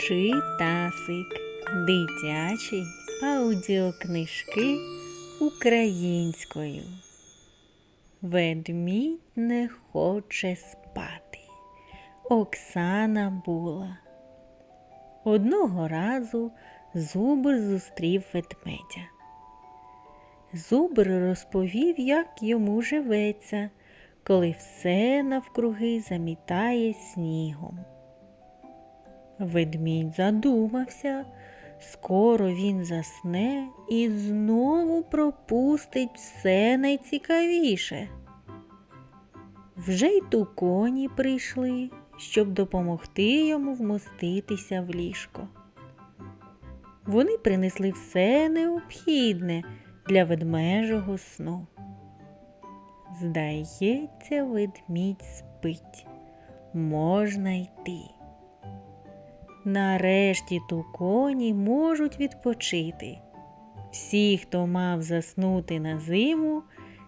Читасик. Дитячі аудіокнижки українською. Ведмідь не хоче спати. Оксана була. Одного разу зубр зустрів ведмедя. Зубр розповів, як йому живеться, коли все навкруги замітає снігом. Ведмідь задумався, скоро він засне і знову пропустить все найцікавіше. Вже й туконі прийшли, щоб допомогти йому вмоститися в ліжко. Вони принесли все необхідне для ведмежого сну. Здається, ведмідь спить. Можна йти. Нарешті туконі можуть відпочити. Всі, хто мав заснути на зиму,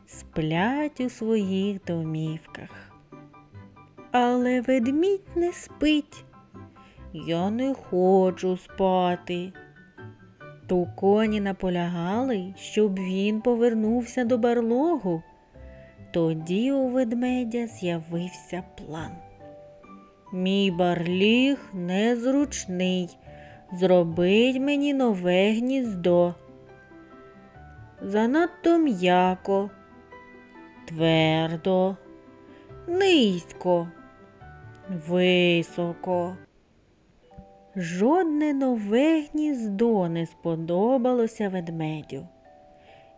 сплять у своїх домівках. Але ведмідь не спить. Я не хочу спати. Туконі наполягали, щоб він повернувся до барлогу. Тоді у ведмедя з'явився план. Мій барліг незручний. Зробить мені нове гніздо. Занадто м'яко, твердо, низько, високо. Жодне нове гніздо не сподобалося ведмедю.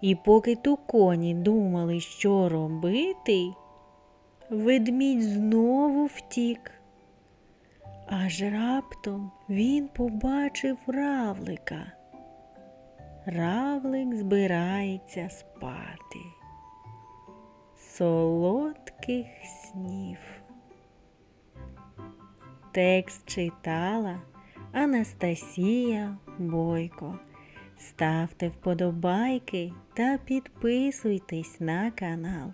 І поки туконі думали, що робити, ведмідь знову втік. Аж раптом він побачив равлика. Равлик збирається спати. Солодких снів. Текст читала Анастасія Бойко. Ставте вподобайки та підписуйтесь на канал.